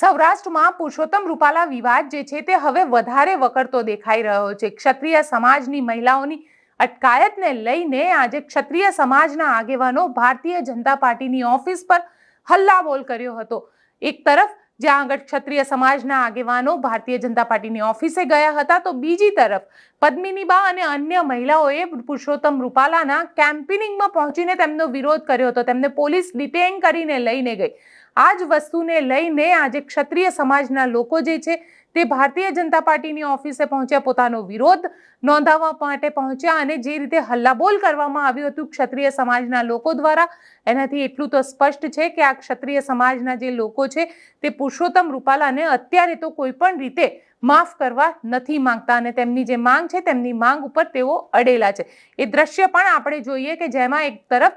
સૌરાષ્ટ્રમાં પુરુષોત્તમ રૂપાલા વિવાદ જે છે તે હવે વધારે વકરતો દેખાઈ રહ્યો છે. ક્ષત્રિય સમાજની મહિલાઓની અટકાયતને લઈને આજે ક્ષત્રિય સમાજના આગેવાનો ભારતીય જનતા પાર્ટીની ઓફિસ પર હલ્લાબોલ કર્યો હતો. એક તરફ, જ્યાં આગળ ક્ષત્રિય સમાજના આગેવાનો ભારતીય જનતા પાર્ટીની ઓફિસે ગયા હતા, તો બીજી તરફ, પદ્મિનીબા અને અન્ય મહિલાઓએ પુરુષોત્તમ રૂપાલાના કેમ્પેનિંગમાં પહોંચીને તેમનો વિરોધ કર્યો હતો. તેમને પોલીસ ડિટેન કરીને લઈને ગઈ. આ જ વસ્તુને લઈને આજે ક્ષત્રિય સમાજના લોકો જે છે તે ભારતીય જનતા પાર્ટીની ઓફિસે પહોંચ્યા, પોતાનો વિરોધ નોંધાવવા માટે પહોંચ્યા અને જે રીતે હલ્લાબોલ કરવામાં આવ્યું હતું ક્ષત્રિય સમાજના લોકો દ્વારા, એનાથી એટલું તો સ્પષ્ટ છે કે આ ક્ષત્રિય સમાજના જે લોકો છે તે પુરુષોત્તમ રૂપાલાને અત્યારે તો કોઈ પણ રીતે માફ કરવા નથી માંગતા અને તેમની જે માંગ છે તેમની માંગ ઉપર તેઓ અડેલા છે. એ દ્રશ્ય પણ આપણે જોઈએ કે જેમાં એક તરફ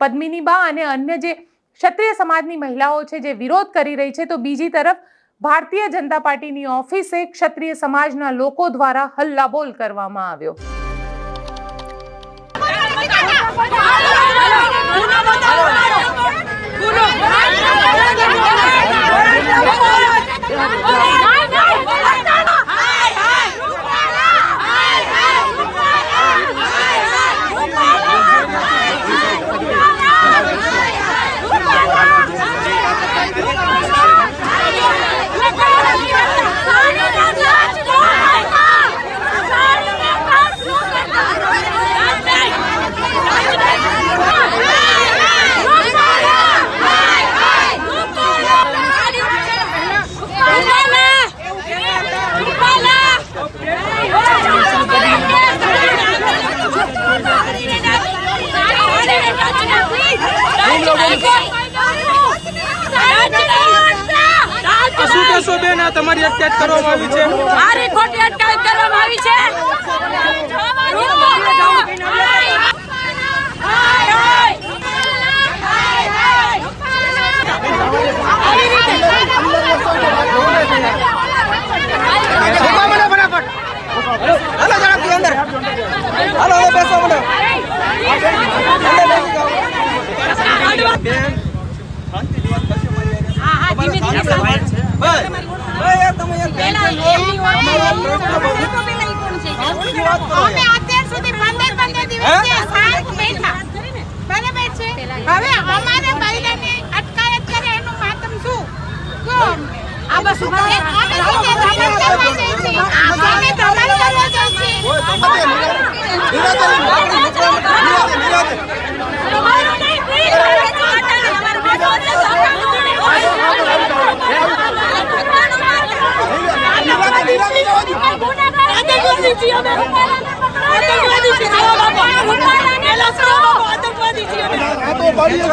પદ્મિની બા અને અન્ય જે ક્ષત્રિય સમાજની મહિલાઓ છે જે વિરોધ કરી રહી છે તો બીજી તરફ ભારતીય જનતા પાર્ટીની ઓફિસે ક્ષત્રિય સમાજના લોકો દ્વારા હલ્લાબોલ કરવામાં આવ્યો આ શું કહેશો બેન આ તમારી અટકાયત કરવામાં આવી છે મારી ખોટી અટકાયત કરવામાં આવી છે હાલો ઝડપથી અંદર હાલો હવે બેસો મને અંદર બેસી જાઓ બેન ભાઈ ભાઈ યાર તમે યાર બેન અમે અત્યાર સુધી પંદર પંદર દિવસથી શાંત બેઠા બરાબર છે હવે અમારે મહિલાને અટકાયત કરે એનું માતમ શું તો આ બસ અમે શું કે ધમણ કરવા જઈએ છીએ અમે ધમણ કરવા જઈએ છીએ તેઓ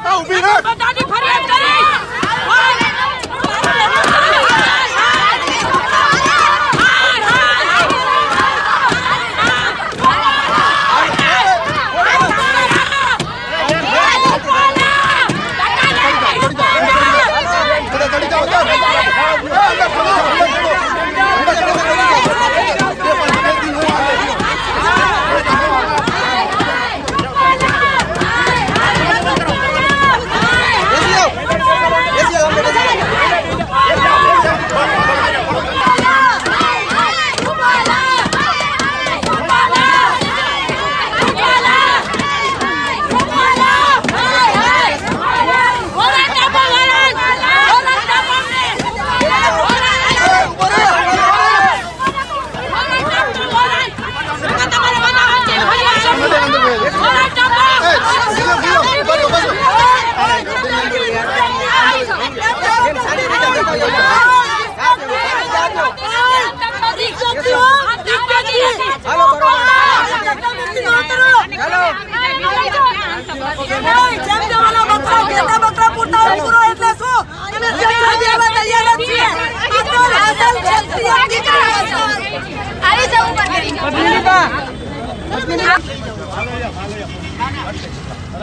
બધાની ફરિયાદ કરી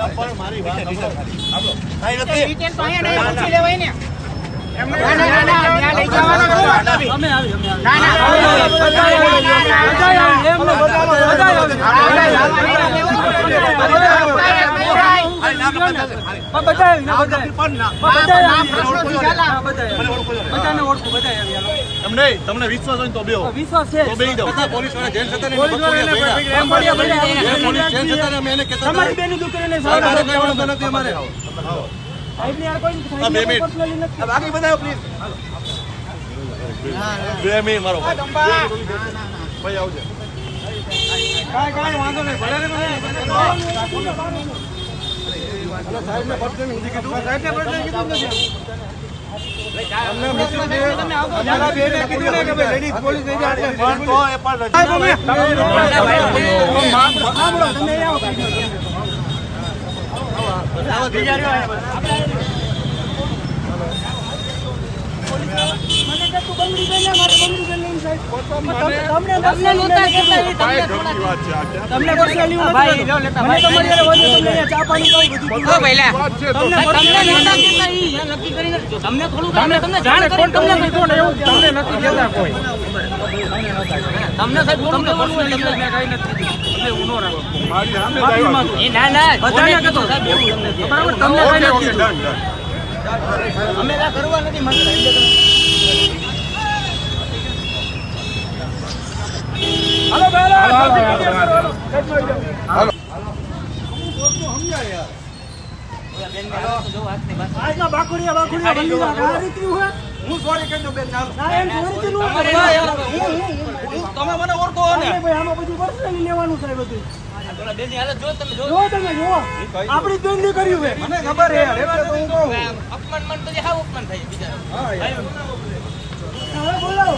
પણ મારી વાત સાંભળો. નથી. ડિટેલ તો અહીંયા નહીં. પૂછી લેવાય ને. તમને તમને વિશ્વાસ હોય તો બે વિશ્વાસ છે. તો બેહી પોલીસવાળા જેલ છતાં ને પોલીસ જેલ છતાં અમે એને કહેતા તમારી બેની દીકરીને સારા નથી અમારે. બે મિનિટ. નથી. બાકી બતાવો પ્લીઝ બે મિનિટ મારો ભાઈ આવજે કાંઈ કાંઈ વાંધો નહીં ભલે ને સાહેબને પર્સનલ ઊંધી કીધું કીધું નથી કીધું ને કે ભાઈ લેડીઝ પોલીસ થઈ જાય એટલે પણ તો એ પણ સાહેબ મને તો તું બંગડી બેન મારે બંગડી તમને નથી નથી. સાહેબ તમને personally તમને કઈ નથી કીધું. તમને હું નો હે? સોરી કહી દઉં બેન ના, નો. તમે મને ઓળખો ને. ભાઈ આમાં બધું personally લેવાનું છે બધું. જો તમે જો. આપણી જ બેન દીકરીઓ છે. મને ખબર છે અપમાન મન તો હું થાય બીજા બોલાવો.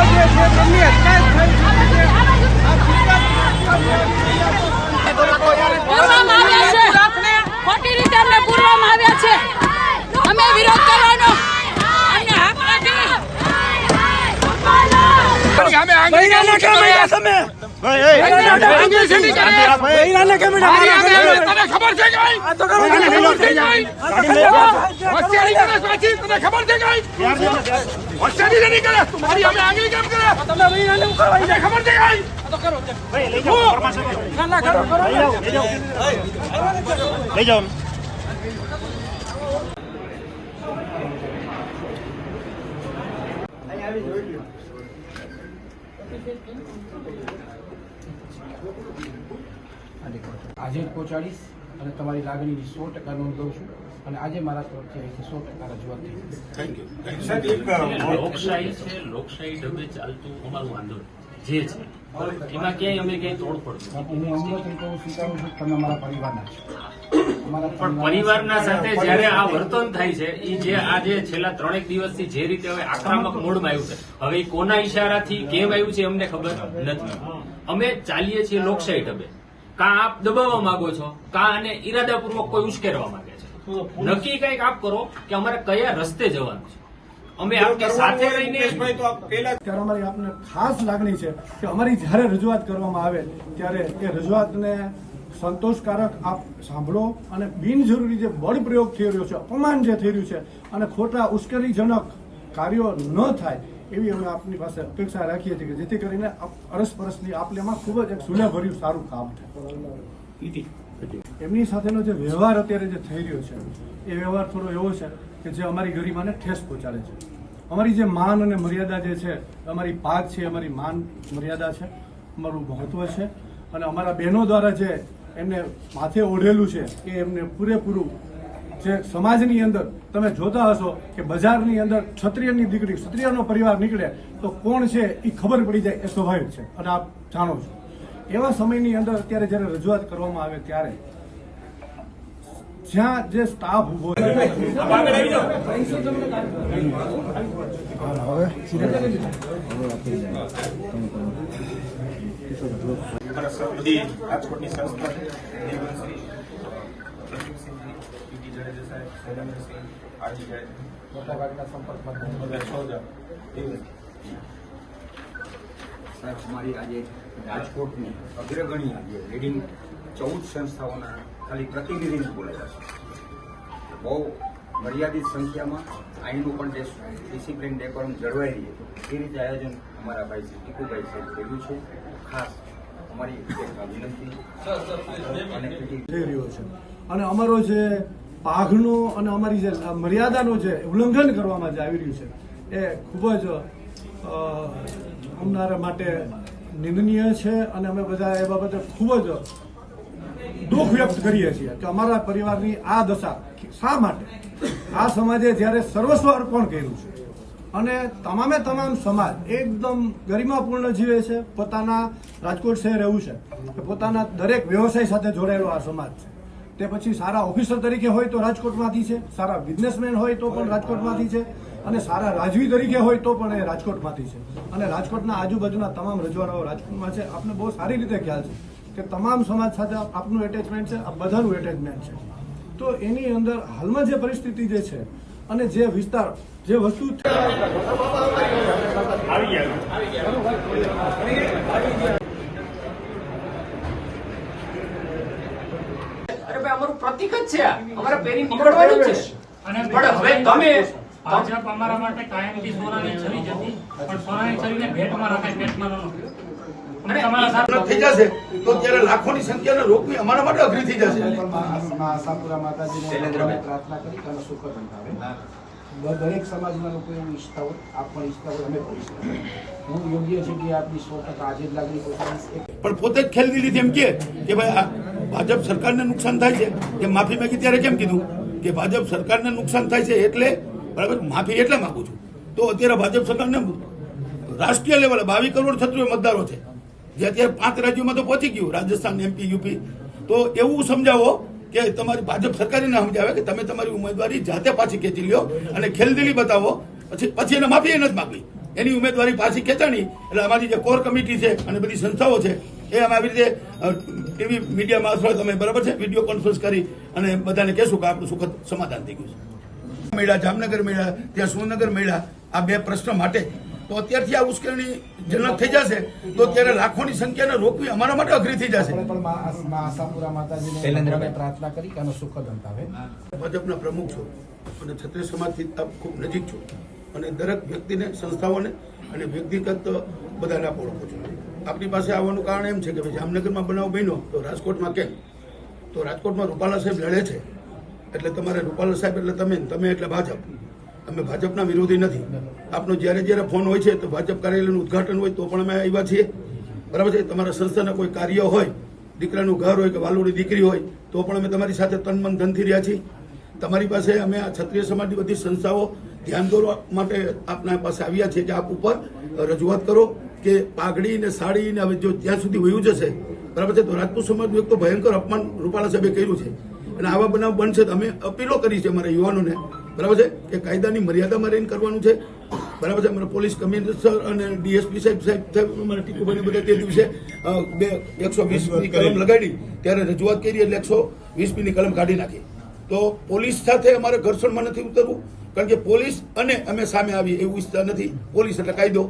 કેમ મળ્યા તમે? તને ખબર છે કઈ છે. હોશિયારી કરે સાચી તને ખબર છે કઈ હોશિયારી નહીં કરે. મારી અમે આંગળી કેમ કરે? તમે હું કરવા તને ખબર છે કઈ ના, ના, કરો, કરો. આજે જ પહોંચાડીશ અને તમારી લાગણીની સો ટકા નોંધ લઉં છું. અને આજે મારા તરફથી અહીંથી સો ટકા રજૂઆત થઈ લોકશાહી છે લોકશાહી ઢબે ચાલતું અમારું આંદોલન. જે છે. એમાં ક્યાંય અમે ક્યાંય તોડફોડ હું હમણાં રીતે સ્વીકારું છું તમે અમારા પરિવારના છો. પણ પરિવારના સાથે જયારે આ વર્તન થાય છે એ જે આજે છેલ્લા ત્રણેક દિવસથી જે રીતે હવે આક્રમક મોડમાં આવ્યું છે હવે કોના ઈશારાથી કેમ આવ્યું છે અમને ખબર નથી. અમે ચાલીએ છીએ લોકશાહી ઢબે કાં આપ દબાવવા માંગો છો? કાં અને ઈરાદાપૂર્વક કોઈ ઉશ્કેરવા માંગે છે? નક્કી કંઈક આપ કરો કે અમારે કયા રસ્તે જવાનું છે? અમે આપની સાથે રહીને ત્યારે અમારી આપને ખાસ લાગણી છે કે અમારી જ્યારે રજૂઆત કરવામાં આવે ત્યારે એ રજૂઆતને સંતોષકારક આપ સાંભળો અને બિનજરૂરી જે બળપ્રયોગ થઈ રહ્યો છે અપમાન જે થઈ રહ્યું છે અને ખોટા ઉશ્કેરીજનક કાર્યો ન થાય એવી અમે આપની પાસે અપેક્ષા રાખીએ છીએ કે જેથી કરીને આપ અરસપરસની આપલેમાં ખૂબ જ એક સુલેભર્યું સારું કામ થાય. એમની સાથેનો જે વ્યવહાર અત્યારે જે થઈ રહ્યો છે એ વ્યવહાર થોડો એવો છે કે જે અમારી ગરિમાને ઠેસ પહોંચાડે છે. અમારી જે માન અને મર્યાદા જે છે, અમારી પાક છે, અમારી માન મર્યાદા છે, અમારું મહત્વ છે અને અમારા બહેનો દ્વારા જે એમને માથે ઓઢેલું છે, એ એમને પૂરેપૂરું જે સમાજની અંદર તમે જોતા હશો કે બજારની અંદર ક્ષત્રિયની દીકરી, ક્ષત્રિયનો પરિવાર નીકળે તો કોણ છે એ ખબર પડી જાય એ સ્વાભાવિક છે. અને આપ જાણો છો. એવા સમયની અંદર અત્યારે જ્યારે રજૂઆત કરવામાં આવે ત્યારે જ્યાં જે સ્ટાફ ઊભો છે બધી રાજકોટની સંસ્થા દેવનશ્રી લક્ષ્મીસિંહજી પીટી જાડેજા સાહેબ સદાનંદસિંહ આજી જાડેજા મોટાભાગના સંપર્કમાં બધા છોજા દેવનશ્રી સાહેબ અમારી આજે રાજકોટની અગ્રગણી આજે લીડિંગ ચૌદ સંસ્થાઓના ખાલી પ્રતિનિધિને બોલાવ્યા છે. બહુ મર્યાદિત સંખ્યામાં અહીંનું પણ ડિસિપ્લિન ડેકોરમ જળવાઈ રહી એ રીતે આયોજન અમારા ભાઈ શ્રી ટીકુભાઈ સાહેબ કર્યું છે. ખાસ અમારી વિનંતી. થઈ રહ્યો છે. અને અમારો જે પાઘનો અને અમારી જે મર્યાદાનું જે ઉલ્લંઘન કરવામાં જે આવી રહ્યું છે એ ખૂબ જ અ, અમારા માટે નિંદનીય છે. અને અમે બધા એ બાબતે ખૂબ જ દુઃખ વ્યક્ત કરીએ છીએ કે અમારા પરિવારની આ દશા શા માટે? આ સમાજે જ્યારે સર્વસ્વ અર્પણ કર્યું છે અને તમામે તમામ સમાજ એકદમ ગરિમાપૂર્ણ જીવે છે, પોતાના રાજકોટ શહેર એવું છે કે પોતાના દરેક વ્યવસાય સાથે જોડાયેલો આ સમાજ છે. તે પછી સારા ઓફિસર તરીકે હોય તો રાજકોટમાંથી છે, સારા બિઝનેસમેન હોય તો પણ રાજકોટમાંથી છે અને સારા રાજવી તરીકે હોય તો પણ એ રાજકોટમાંથી છે. અને રાજકોટના આજુબાજુના તમામ રજવાડાઓ રાજકોટમાં છે. આપને બહુ સારી રીતે ખ્યાલ છે. કે તમામ સમાજ સાથે આપનું એટેચમેન્ટ છે આ બધાનું એટેચમેન્ટ છે. તો એની અંદર હાલમાં જે પરિસ્થિતિ જે છે અને જે વિસ્તાર જે વસ્તુ અરે ભાઈ અમારું પ્રતિક જ છે અમારે પહેરી નીકળવાનું છે. પણ હવે તમે ભાજપ અમારા માટે કાયમથી સોનાની છરી જ હતી. પણ સોનાની છરીને ભેટમાં રખાય ભેટમાં ન થઈ જશે. તો ત્યારે લાખોની સંખ્યાને રોકવી અમારા માટે અઘરી થઈ જશે. મા આશાપુરા માતાજીને પ્રાર્થના કરી અને સુખદ દરેક સમાજના લોકો એવું ઈચ્છતા હોય આપ પણ ઈચ્છતા હોય અમે પણ હું યોગ્ય છે કે આપની સો ટકા આજે જ લાગણી પણ પોતે જ ખેલની લીધી એમ કે કે ભાઈ આ ભાજપ સરકારને નુકસાન થાય છે. કે માફી માંગી ત્યારે કેમ કીધું? કે ભાજપ સરકારને નુકસાન થાય છે એટલે બરાબર માફી એટલે માગું છું. તો અત્યારે ભાજપ સરકારને રાષ્ટ્રીય લેવલે બાવીસ કરોડ છત્રીઓ મતદારો છે. જે અત્યારે પાંચ રાજ્યોમાં તો પહોંચી ગયું, રાજસ્થાન એમપી યુપી તો એવું સમજાવો કે તમારી ભાજપ સરકારે ના સમજાવે કે તમે તમારી ઉમેદવારી જાતે પાછી ખેંચી લ્યો અને ખેલદીલી બતાવો. પછી પછી એને માફી નથી માગવી. એની ઉમેદવારી પાછી ખેંચાણી. એટલે અમારી જે કોર કમિટી છે અને બધી સંસ્થાઓ છે, એ અમે આવી રીતે ટીવી મીડિયા મારફત અમે બરાબર છે, વીડિયો કોન્ફરન્સ કરી અને બધાને કહેશું કે આપણું સુખદ સમાધાન થઈ ગયું છે. મેળા, જામનગર મેળા, ત્યાં સુરનગર મેળા, આ બે પ્રશ્ન માટે તો અત્યારથી આ ઉશ્કેરણી જનક થઈ જશે. તો ત્યારે લાખોની સંખ્યાને રોકવી અમારા માટે અઘરી થઈ જશે. પ્રાર્થના કરી કે આનો સુખદ અંત આવે. ભાજપના પ્રમુખ છો અને છત્રીસ સમાજથી આપ ખૂબ નજીક છો. અને દરેક વ્યક્તિને સંસ્થાઓને અને વ્યક્તિગત બધાને આપ ઓળખો છો. આપણી પાસે આવવાનું કારણ એમ છે કે ભાઈ જામનગરમાં બનાવ બન્યો તો રાજકોટમાં કેમ? તો રાજકોટમાં રૂપાલા સાહેબ લડે છે. એટલે તમારે રૂપાલા સાહેબ એટલે તમે તમે એટલે ભાજપ. અમે ભાજપના વિરોધી નથી. આપનો જ્યારે જ્યારે ફોન હોય છે તો ભાજપ કાર્યાલયનું ઉદઘાટન હોય તો પણ અમે આવ્યા છીએ. બરાબર છે? તમારા સંસ્થાના કોઈ કાર્ય હોય દીકરાનું ઘર હોય કે વાલુડી દીકરી હોય તો પણ અમે તમારી સાથે તન મન ધનથી રહ્યા છીએ. તમારી પાસે અમે આ ક્ષત્રિય સમાજની બધી સંસ્થાઓ ધ્યાન દોરવા માટે આપના પાસે આવ્યા છીએ કે આપ ઉપર રજૂઆત કરો કે પાઘડી ને સાડી ને હવે જો ત્યાં સુધી વયું જશે બરાબર છે? તો રાજપૂત સમાજનું એક તો ભયંકર અપમાન રૂપાલા સાહેબે કર્યું છે. અને આવા બનાવ બનશે તો અમે અપીલો કરી છે અમારા યુવાનોને. બરાબર છે? એ કાયદાની મર્યાદામાં રહીને કરવાનું છે? બરાબર છે? અમારા પોલીસ કમિશનર અને ડીએસપી સાહેબ સાહેબ સાહેબ અમારા ટીકુભાઈ બધા તે દિવસે બે એકસો વીસની કલમ લગાડી ત્યારે રજૂઆત કરી એટલે એકસો વીસમીની કલમ કાઢી નાખી. તો પોલીસ સાથે અમારે ઘર્ષણમાં નથી ઉતરવું કારણ કે પોલીસ અને અમે સામે આવી એવું ઈચ્છતા નથી. પોલીસ એટલે કાયદો.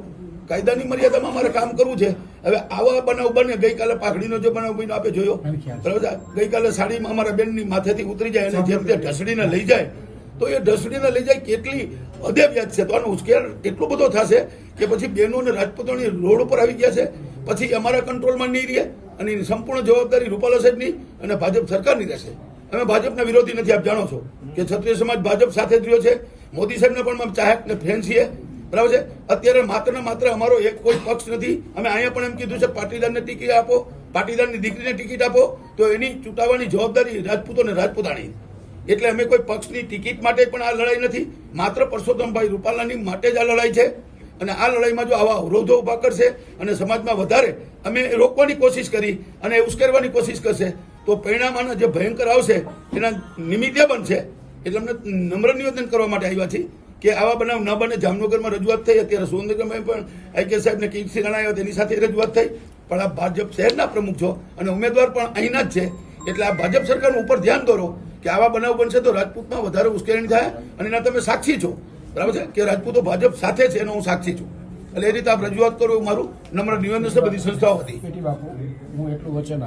કાયદાની મર્યાદામાં અમારે કામ કરવું છે. હવે આવા બનાવ બને ગઈકાલે પાઘડીનો જે બનાવ બન્યો આપે જોયો. બરાબર ગઈકાલે સાડીમાં અમારા બેનની માથેથી ઉતરી જાય અને જેમ તે. ઢસડીને લઈ જાય તો એ ઢસડીને લઈ જાય કેટલી વ્યાજ છે. તો આનો ઉશ્કેર એટલો બધો થશે કે પછી બહેનો અને રાજપૂતોની રોડ ઉપર આવી ગયા છે. પછી અમારા કંટ્રોલમાં નહીં રહે અને એની સંપૂર્ણ જવાબદારી રૂપાલા સાહેબની અને ભાજપ સરકારની રહેશે. અમે ભાજપના વિરોધી નથી, આપ જાણો છો કે ક્ષત્રિય સમાજ ભાજપ સાથે જ રહ્યો છે. મોદી સાહેબને પણ અમે ચાહક ને ફેન છીએ. બરાબર છે? અત્યારે માત્ર ને માત્ર અમારો એક કોઈ પક્ષ નથી. અમે અહીંયા પણ એમ કીધું છે, પાટીદારને ટિકિટ આપો, પાટીદારની દીકરીને ટિકિટ આપો. તો એની ચૂંટાવાની જવાબદારી રાજપૂતો ને રાજપૂતાણી એટલે અમે કોઈ પક્ષની ટિકિટ માટે પણ આ લડાઈ નથી. માત્ર પરસોત્તમભાઈ રૂપાલાની માટે જ આ લડાઈ છે. અને આ લડાઈમાં જો આવા અવરોધો ઊભા કરશે અને સમાજમાં વધારે અમે રોકવાની કોશિશ કરી અને ઉશ્કેરવાની કોશિશ કરશે, તો પરિણામાના જે ભયંકર આવશે એના નિમિત્તે બનશે એટલે અમને નમ્ર નિવેદન કરવા માટે આવ્યા છીએ કે આવા બનાવ ન બને. જામનગરમાં રજૂઆત થઈ. અત્યારે સુરેન્દ્રગરમાં પણ આઈકે સાહેબને કીર્તિ રાણા તેની સાથે રજૂઆત થઈ. પણ આ ભાજપ શહેરના પ્રમુખ છો અને ઉમેદવાર પણ અહીંના જ છે. એટલે આ ભાજપ સરકારનું ઉપર ધ્યાન દોરો. કે આવા બનાવ બનશે તો રાજપૂતમાં વધારે ઉશ્કેરણી થાય અને એના તમે સાક્ષી છો. બરાબર છે? કે રાજપૂતો ભાજપ સાથે છે એનો હું સાક્ષી છું. એટલે એ રીતે આપ રજૂઆત કરો એવું મારું નમ્ર નિવેદન છે બધી સંસ્થાઓ હતી હું એટલું વચન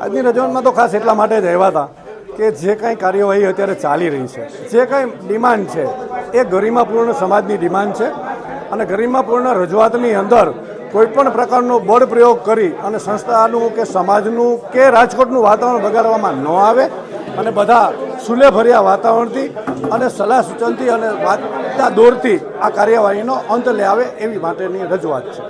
આજની રજૂઆતમાં તો ખાસ એટલા માટે જ આવ્યા હતા કે જે કાંઈ કાર્યવાહી અત્યારે ચાલી રહી છે જે કાંઈ ડિમાન્ડ છે એ ગરિમાપૂર્ણ સમાજની ડિમાન્ડ છે અને ગરિમાપૂર્ણ રજૂઆતની અંદર કોઈ પણ પ્રકારનો બળ પ્રયોગ કરી અને સંસ્થાનું કે સમાજનું કે રાજકોટનું વાતાવરણ બગાડવામાં ન આવે અને બધા સુલેભર્યા વાતાવરણથી અને સલાહ સૂચનથી અને વાતના દોરથી આ કાર્યવાહીનો અંત લે આવે એવી માટેની રજૂઆત છે?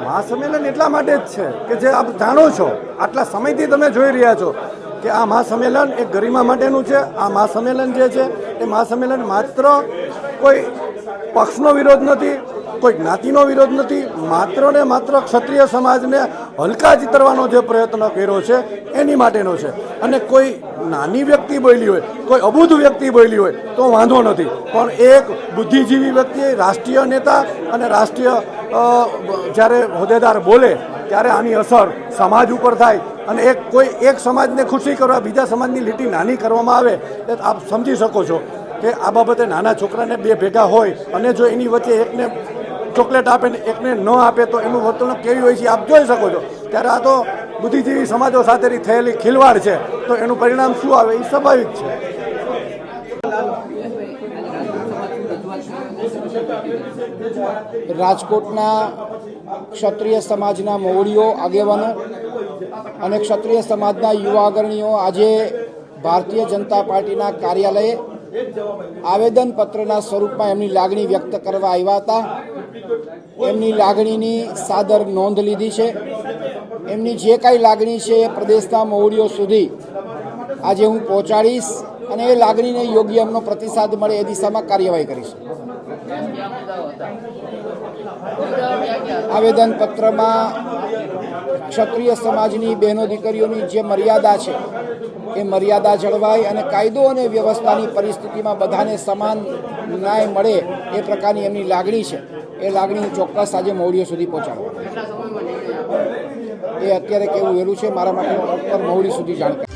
મહાસંમેલન એટલા માટે જ છે કે જે આપ જાણો છો આટલા સમયથી તમે જોઈ રહ્યા છો કે આ મહાસંમેલન એ ગરિમા માટેનું છે. આ મહાસંમેલન જે છે, એ મહાસંમેલન માત્ર કોઈ પક્ષનો વિરોધ નથી, કોઈ જ્ઞાતિનો વિરોધ નથી, માત્ર ને માત્ર ક્ષત્રિય સમાજને હલકા ચિતરવાનો જે પ્રયત્ન કર્યો છે, એની માટેનો છે. અને કોઈ નાની વ્યક્તિ બોલી હોય, કોઈ અબુધ વ્યક્તિ બોલી હોય, તો વાંધો નથી. પણ એક બુદ્ધિજીવી વ્યક્તિ, રાષ્ટ્રીય નેતા અને રાષ્ટ્રીય જ્યારે હોદ્દેદાર બોલે ત્યારે આની અસર સમાજ ઉપર થાય અને એક કોઈ એક સમાજને ખુશી કરવા, બીજા સમાજની લીટી નાની કરવામાં આવે, એ આપ સમજી શકો છો કે આ બાબતે નાના છોકરાને બે ભેગા હોય અને જો એની વચ્ચે એકને ચોકલેટ આપે ને એકને ન આપે તો એનું વર્તણૂક કેવી હોય છે આપ જોઈ શકો છો. ત્યારે આ તો બુદ્ધિજીવી સમાજો સાથેની થયેલી ખિલવાડ છે. તો એનું પરિણામ શું આવે એ સ્વાભાવિક છે. રાજકોટના ક્ષત્રિય સમાજના મોવડીઓ, આગેવાનો અને ક્ષત્રિય સમાજના યુવા અગ્રણીઓ આજે ભારતીય જનતા પાર્ટીના કાર્યાલયે આવેદનપત્રના સ્વરૂપમાં એમની લાગણી વ્યક્ત કરવા આવ્યા હતા. એમની લાગણીની સાદર નોંધ લીધી છે. એમની જે કાંઈ લાગણી છે એ પ્રદેશના મોવડીઓ સુધી આજે હું પહોંચાડીશ અને એ લાગણીને યોગ્ય એમનો પ્રતિસાદ મળે એ દિશામાં કાર્યવાહી કરીશું. આવેદન પત્રમાં ક્ષત્રિય સમાજની બહેનો દીકરીઓની જે મર્યાદા છે, એ મર્યાદા જળવાય અને કાયદો અને વ્યવસ્થાની પરિસ્થિતિમાં બધાને સમાન ન્યાય મળે એ પ્રકારની એમની લાગણી છે. એ લાગણી ચોક્કસ આજે મૌર્ય સુધી પહોંચાડવા એ અત્યારે કેવું વહેલું છે, મારા માટે મૌરી સુધી જાણકારી